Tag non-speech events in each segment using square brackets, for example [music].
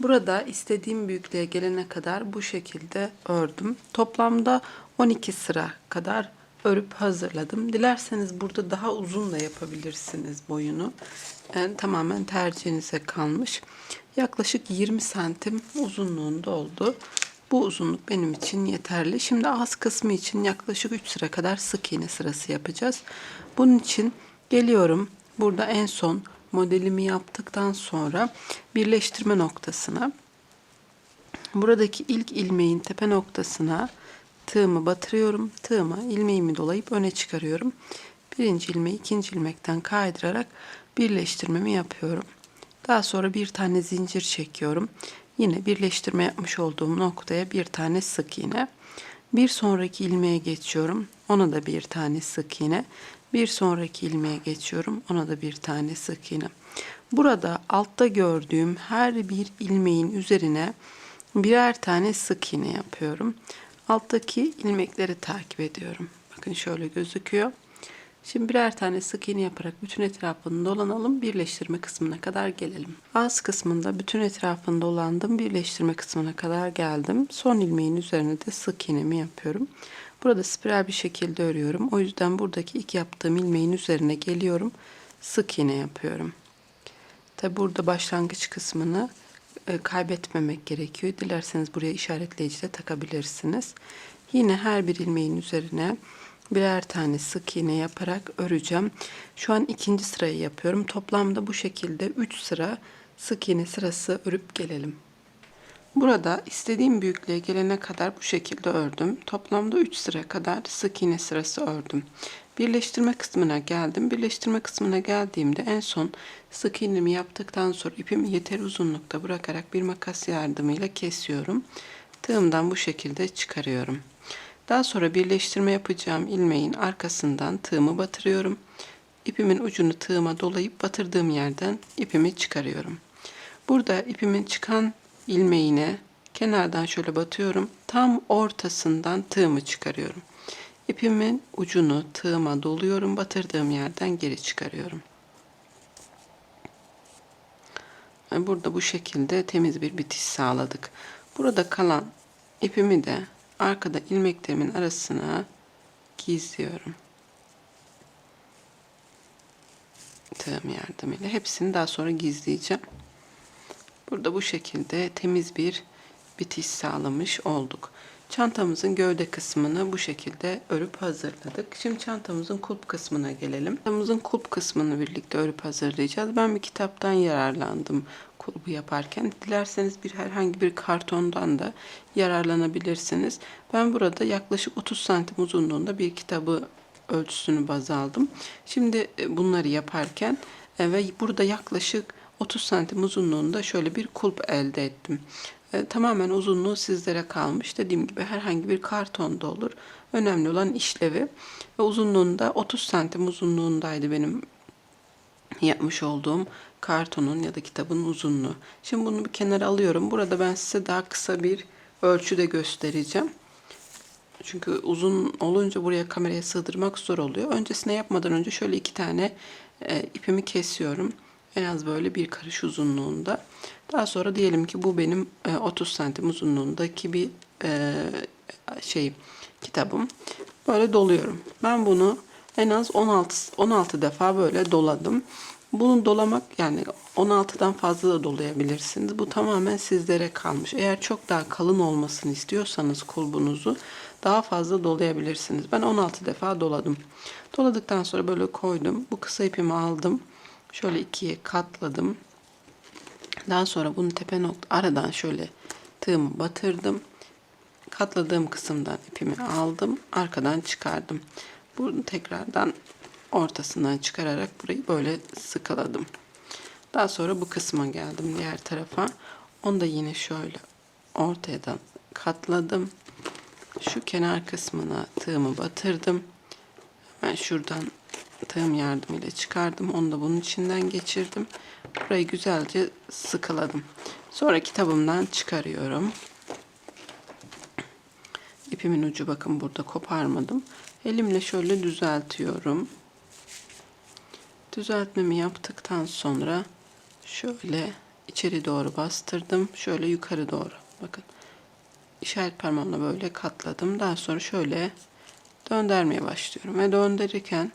Burada istediğim büyüklüğe gelene kadar bu şekilde ördüm. Toplamda 12 sıra kadar örüp hazırladım. Dilerseniz burada daha uzun da yapabilirsiniz boyunu. Yani tamamen tercihinize kalmış. Yaklaşık 20 santim uzunluğunda oldu. Bu uzunluk benim için yeterli. Şimdi ağız kısmı için yaklaşık 3 sıra kadar sık iğne sırası yapacağız. Bunun için geliyorum. Burada en son modelimi yaptıktan sonra birleştirme noktasına buradaki ilk ilmeğin tepe noktasına tığımı batırıyorum. Tığıma ilmeğimi dolayıp öne çıkarıyorum. Birinci ilmeği ikinci ilmekten kaydırarak birleştirmemi yapıyorum. Daha sonra bir tane zincir çekiyorum. Yine birleştirme yapmış olduğum noktaya bir tane sık iğne. Bir sonraki ilmeğe geçiyorum. Ona da bir tane sık iğne. Bir sonraki ilmeğe geçiyorum. Ona da bir tane sık iğne. Burada altta gördüğüm her bir ilmeğin üzerine birer tane sık iğne yapıyorum. Alttaki ilmekleri takip ediyorum. Bakın şöyle gözüküyor. Şimdi birer tane sık iğne yaparak bütün etrafını dolanalım. Birleştirme kısmına kadar gelelim. Az kısmında bütün etrafını dolandım. Birleştirme kısmına kadar geldim. Son ilmeğin üzerine de sık iğnemi yapıyorum. Burada spiral bir şekilde örüyorum. O yüzden buradaki ilk yaptığım ilmeğin üzerine geliyorum. Sık iğne yapıyorum. Tabi burada başlangıç kısmını e, kaybetmemek gerekiyor. Dilerseniz buraya işaretleyici de takabilirsiniz. Yine her bir ilmeğin üzerine birer tane sık iğne yaparak öreceğim. Şu an ikinci sırayı yapıyorum. Toplamda bu şekilde 3 sıra sık iğne sırası örüp gelelim. Burada istediğim büyüklüğe gelene kadar bu şekilde ördüm. Toplamda 3 sıra kadar sık iğne sırası ördüm. Birleştirme kısmına geldim. Birleştirme kısmına geldiğimde en son sık iğnemi yaptıktan sonra ipimi yeter uzunlukta bırakarak bir makas yardımıyla kesiyorum. Tığımdan bu şekilde çıkarıyorum. Daha sonra birleştirme yapacağım ilmeğin arkasından tığımı batırıyorum. İpimin ucunu tığıma dolayıp batırdığım yerden ipimi çıkarıyorum. Burada ipimin çıkan ilmeğine kenardan şöyle batıyorum. Tam ortasından tığımı çıkarıyorum. İpimin ucunu tığıma doluyorum. Batırdığım yerden geri çıkarıyorum. Burada bu şekilde temiz bir bitiş sağladık. Burada kalan ipimi de arkada ilmeklerimin arasına gizliyorum. Tığım yardımıyla. Hepsini daha sonra gizleyeceğim. Burada bu şekilde temiz bir bitiş sağlamış olduk. Çantamızın gövde kısmını bu şekilde örüp hazırladık. Şimdi çantamızın kulp kısmına gelelim. Çantamızın kulp kısmını birlikte örüp hazırlayacağız. Ben bir kitaptan yararlandım kulbu yaparken. Dilerseniz bir herhangi bir kartondan da yararlanabilirsiniz. Ben burada yaklaşık 30 santim uzunluğunda bir kitabı ölçüsünü baz aldım. Şimdi e, bunları yaparken e, ve burada yaklaşık 30 santim uzunluğunda şöyle bir kulp elde ettim. E, tamamen uzunluğu sizlere kalmış. Dediğim gibi herhangi bir karton da olur. Önemli olan işlevi. Ve uzunluğunda 30 santim uzunluğundaydı benim yapmış olduğum kartonun ya da kitabın uzunluğu. Şimdi bunu bir kenara alıyorum. Burada ben size daha kısa bir ölçüde göstereceğim. Çünkü uzun olunca buraya kameraya sığdırmak zor oluyor. Öncesine yapmadan önce şöyle iki tane e, ipimi kesiyorum. En az böyle bir karış uzunluğunda. Daha sonra diyelim ki bu benim e, 30 santim uzunluğundaki bir e, şey kitabım. Böyle doluyorum. Ben bunu en az 16 16 defa böyle doladım. Bunu dolamak yani 16'dan fazla da dolayabilirsiniz. Bu tamamen sizlere kalmış. Eğer çok daha kalın olmasını istiyorsanız kulbunuzu daha fazla dolayabilirsiniz. Ben 16 defa doladım. Doladıktan sonra böyle koydum. Bu kısa ipimi aldım. Şöyle ikiye katladım. Daha sonra bunu tepe nokta aradan şöyle tığımı batırdım. Katladığım kısımdan ipimi aldım. Arkadan çıkardım. Bunu tekrardan ortasından çıkararak burayı böyle sıkaladım. Daha sonra bu kısma geldim diğer tarafa. Onu da yine şöyle ortadan katladım. Şu kenar kısmına tığımı batırdım. Hemen şuradan tığım yardımıyla çıkardım. Onu da bunun içinden geçirdim. Burayı güzelce sıkıladım. Sonra kitabımdan çıkarıyorum. İpimin ucu bakın burada koparmadım. Elimle şöyle düzeltiyorum. Düzeltmemi yaptıktan sonra şöyle içeri doğru bastırdım. Şöyle yukarı doğru. Bakın. işaret parmağımla böyle katladım. Daha sonra şöyle döndürmeye başlıyorum. Ve döndürürken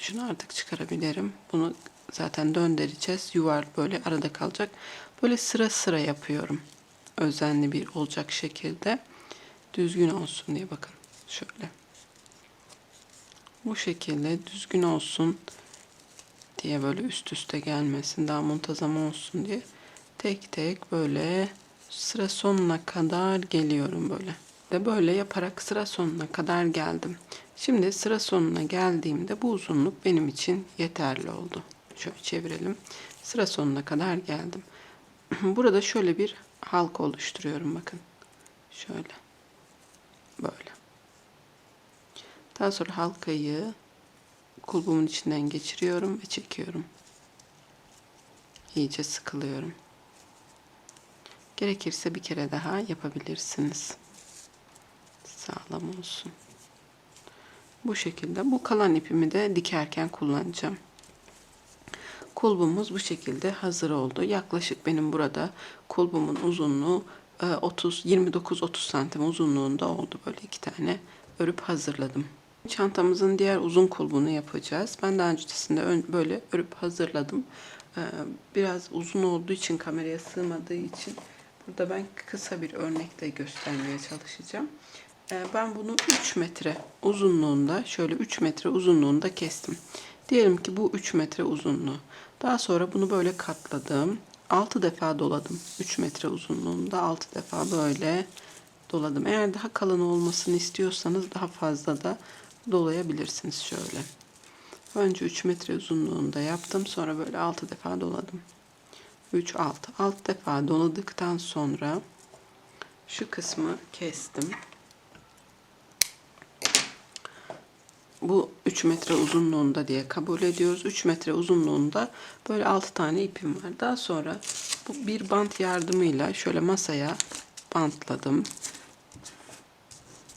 şunu artık çıkarabilirim. Bunu zaten döndüreceğiz. Yuvar böyle arada kalacak. Böyle sıra sıra yapıyorum. Özenli bir olacak şekilde. Düzgün olsun diye bakın. Şöyle. Bu şekilde düzgün olsun diye böyle üst üste gelmesin. Daha muntazam olsun diye. Tek tek böyle sıra sonuna kadar geliyorum böyle. De böyle yaparak sıra sonuna kadar geldim. Şimdi sıra sonuna geldiğimde bu uzunluk benim için yeterli oldu. Şöyle çevirelim. Sıra sonuna kadar geldim. [clears throat] Burada şöyle bir halka oluşturuyorum bakın. Şöyle. Böyle. Daha sonra halkayı kulbumun içinden geçiriyorum ve çekiyorum. İyice sıkılıyorum. Gerekirse bir kere daha yapabilirsiniz. Sağlam olsun. Bu şekilde. Bu kalan ipimi de dikerken kullanacağım. Kulbumuz bu şekilde hazır oldu. Yaklaşık benim burada kulbumun uzunluğu 30 29-30 santim uzunluğunda oldu. Böyle iki tane örüp hazırladım. Çantamızın diğer uzun kulbunu yapacağız. Ben daha öncesinde böyle örüp hazırladım. Ee, biraz uzun olduğu için kameraya sığmadığı için burada ben kısa bir örnekle göstermeye çalışacağım. Ee, ben bunu 3 metre uzunluğunda şöyle 3 metre uzunluğunda kestim. Diyelim ki bu 3 metre uzunluğu. Daha sonra bunu böyle katladım. 6 defa doladım. 3 metre uzunluğunda 6 defa böyle doladım. Eğer daha kalın olmasını istiyorsanız daha fazla da dolayabilirsiniz şöyle. Önce 3 metre uzunluğunda yaptım. Sonra böyle 6 defa doladım. 3 6 6 defa doladıktan sonra şu kısmı kestim. Bu 3 metre uzunluğunda diye kabul ediyoruz. 3 metre uzunluğunda böyle 6 tane ipim var. Daha sonra bu bir bant yardımıyla şöyle masaya bantladım.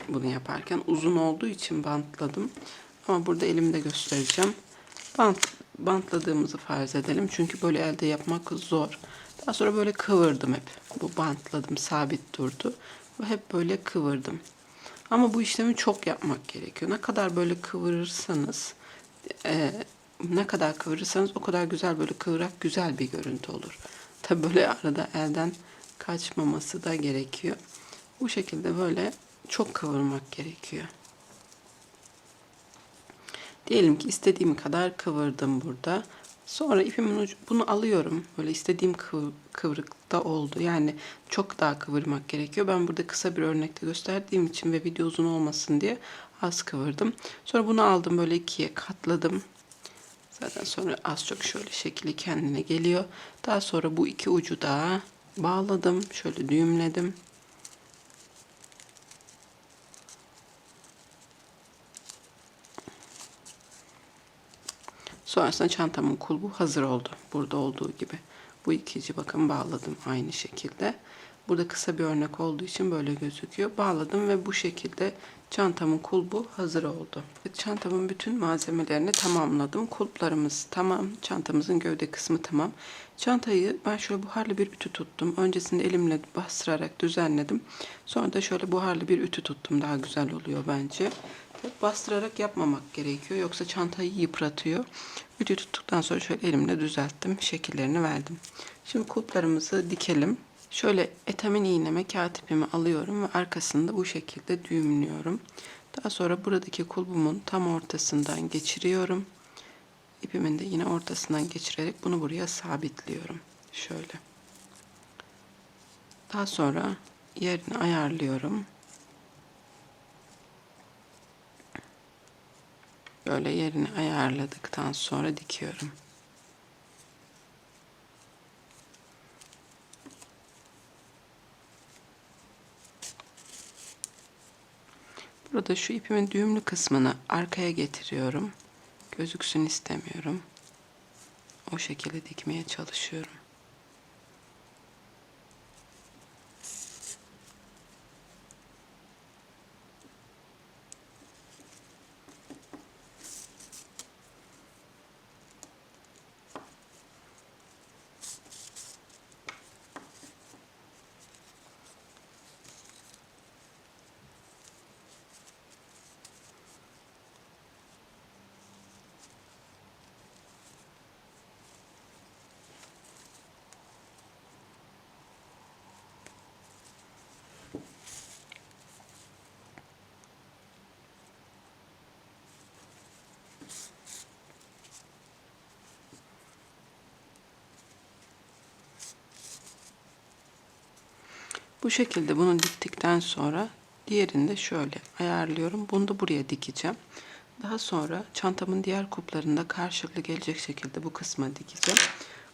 Bunu yaparken uzun olduğu için bantladım. Ama burada elimde göstereceğim. Bant, bantladığımızı farz edelim. Çünkü böyle elde yapmak zor. Daha sonra böyle kıvırdım hep. Bu bantladım sabit durdu. Ve hep böyle kıvırdım. Ama bu işlemi çok yapmak gerekiyor. Ne kadar böyle kıvırırsanız e, ne kadar kıvırırsanız o kadar güzel böyle kıvırak güzel bir görüntü olur. Tabi böyle arada elden kaçmaması da gerekiyor. Bu şekilde böyle çok kıvırmak gerekiyor. Diyelim ki istediğim kadar kıvırdım burada. Sonra ipimin ucu, bunu alıyorum. Böyle istediğim kıv, kıvrıkta oldu. Yani çok daha kıvırmak gerekiyor. Ben burada kısa bir örnekte gösterdiğim için ve video uzun olmasın diye az kıvırdım. Sonra bunu aldım böyle ikiye katladım. Zaten sonra az çok şöyle şekli kendine geliyor. Daha sonra bu iki ucu da bağladım. Şöyle düğümledim. Sonrasında çantamın kulbu hazır oldu. Burada olduğu gibi. Bu ikinci bakın bağladım aynı şekilde. Burada kısa bir örnek olduğu için böyle gözüküyor. Bağladım ve bu şekilde çantamın kulbu hazır oldu. Çantamın bütün malzemelerini tamamladım. Kulplarımız tamam. Çantamızın gövde kısmı tamam. Çantayı ben şöyle buharlı bir ütü tuttum. Öncesinde elimle bastırarak düzenledim. Sonra da şöyle buharlı bir ütü tuttum. Daha güzel oluyor bence. Bastırarak yapmamak gerekiyor. Yoksa çantayı yıpratıyor. Ütü tuttuktan sonra şöyle elimle düzelttim. Şekillerini verdim. Şimdi kulplarımızı dikelim. Şöyle etamin iğneme kağıt ipimi alıyorum ve arkasında bu şekilde düğümlüyorum. Daha sonra buradaki kulbumun tam ortasından geçiriyorum. İpimin de yine ortasından geçirerek bunu buraya sabitliyorum. Şöyle. Daha sonra yerini ayarlıyorum. Böyle yerini ayarladıktan sonra dikiyorum. Burada şu ipimin düğümlü kısmını arkaya getiriyorum. Gözüksün istemiyorum. O şekilde dikmeye çalışıyorum. Bu şekilde bunu diktikten sonra diğerini de şöyle ayarlıyorum. Bunu da buraya dikeceğim. Daha sonra çantamın diğer kuplarında karşılıklı gelecek şekilde bu kısma dikeceğim.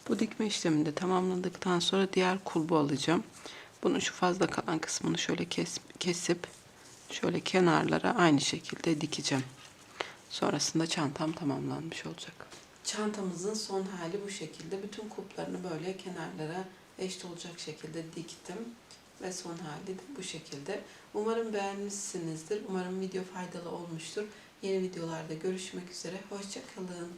Bu dikme işlemini de tamamladıktan sonra diğer kulbu alacağım. Bunun şu fazla kalan kısmını şöyle kes, kesip şöyle kenarlara aynı şekilde dikeceğim. Sonrasında çantam tamamlanmış olacak. Çantamızın son hali bu şekilde. Bütün kuplarını böyle kenarlara eşit olacak şekilde diktim. Ve son hali de bu şekilde. Umarım beğenmişsinizdir. Umarım video faydalı olmuştur. Yeni videolarda görüşmek üzere. Hoşçakalın.